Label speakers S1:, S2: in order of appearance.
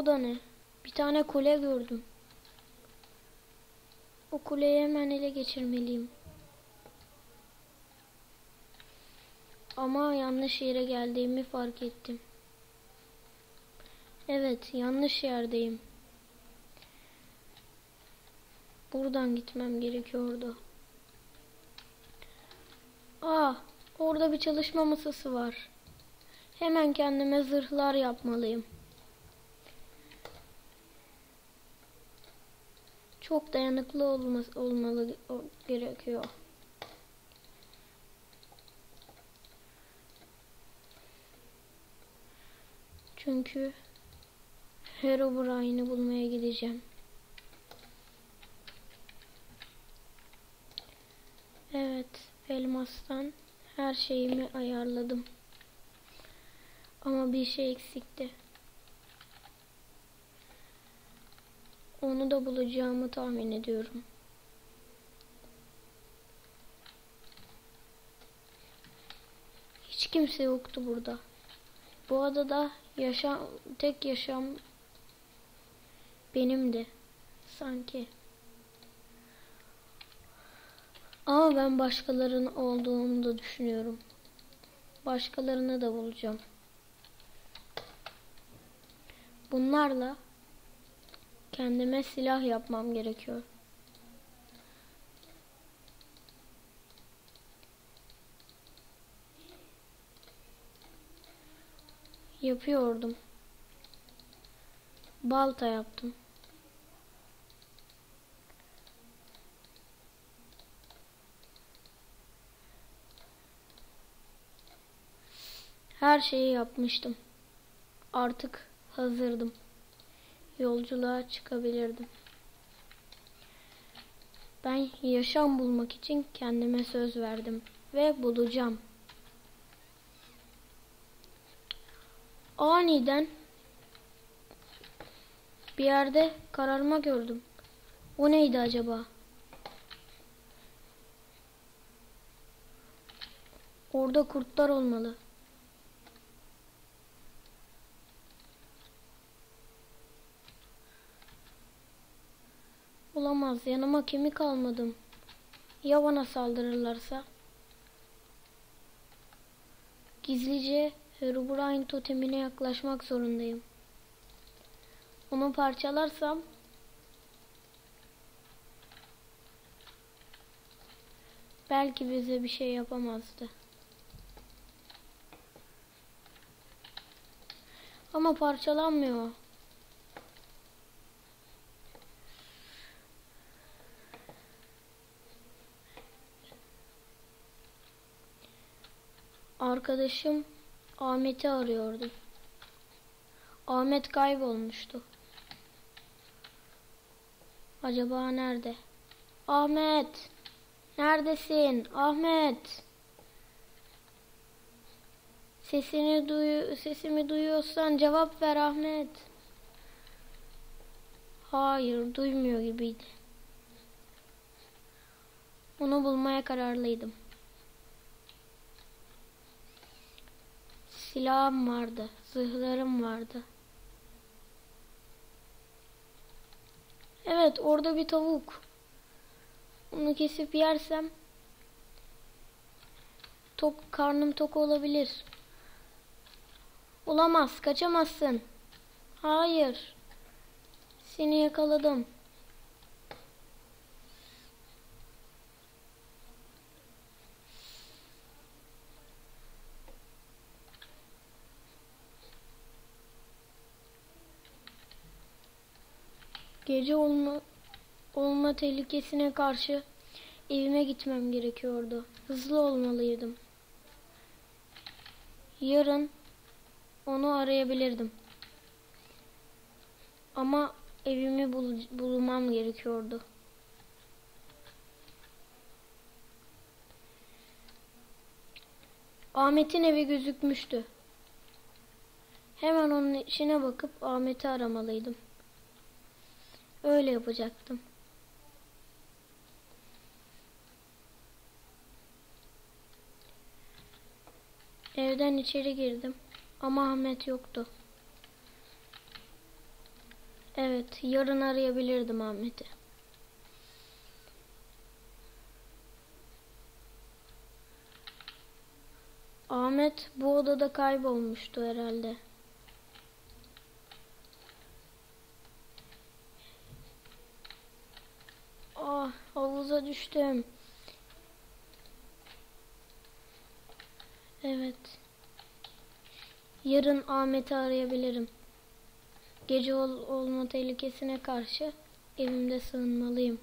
S1: O da ne? Bir tane kule gördüm. O kuleyi hemen ele geçirmeliyim. Ama yanlış yere geldiğimi fark ettim. Evet, yanlış yerdeyim. Buradan gitmem gerekiyordu. Ah, orada bir çalışma masası var. Hemen kendime zırhlar yapmalıyım. Çok dayanıklı olması, olmalı gerekiyor. Çünkü Herobrine'i bulmaya gideceğim. Evet, elmastan her şeyimi ayarladım. Ama bir şey eksikti. Onu da bulacağımı tahmin ediyorum. Hiç kimse yoktu burada. Bu adada yaşam tek yaşam benimdi sanki. Ama ben başkalarının olduğunu da düşünüyorum. Başkalarını da bulacağım. Bunlarla kendime silah yapmam gerekiyor. Yapıyordum. Balta yaptım. Her şeyi yapmıştım. Artık hazırdım. Yolculuğa çıkabilirdim. Ben yaşam bulmak için kendime söz verdim ve bulacağım. Aniden bir yerde kararma gördüm. O neydi acaba? Orada kurtlar olmalı. Olamaz. Yanıma kemik almadım. Ya bana saldırırlarsa? Gizlice Herobrine totemine yaklaşmak zorundayım. Onu parçalarsam belki bize bir şey yapamazdı. Ama parçalanmıyor. Arkadaşım Ahmet'i arıyordu. Ahmet kaybolmuştu. Acaba nerede? Ahmet! Neredesin? Ahmet! Sesini duyu sesimi duyuyorsan cevap ver Ahmet. Hayır, duymuyor gibiydi. Onu bulmaya kararlıydım. Silahım vardı, zırhlarım vardı. Evet, orada bir tavuk. Onu kesip yersem tok karnım tok olabilir. Olamaz, kaçamazsın. Hayır. Seni yakaladım. Gece olma olma tehlikesine karşı evime gitmem gerekiyordu. Hızlı olmalıydım. Yarın onu arayabilirdim. Ama evimi bul bulmam gerekiyordu. Ahmet'in evi gözükmüştü. Hemen onun içine bakıp Ahmet'i aramalıydım. Öyle yapacaktım. Evden içeri girdim ama Ahmet yoktu. Evet, yarın arayabilirdim Ahmet'i. Ahmet bu odada kaybolmuştu herhalde. Havuza düştüm. Evet. Yarın Ahmet'i arayabilirim. Gece ol- olma tehlikesine karşı evimde sığınmalıyım.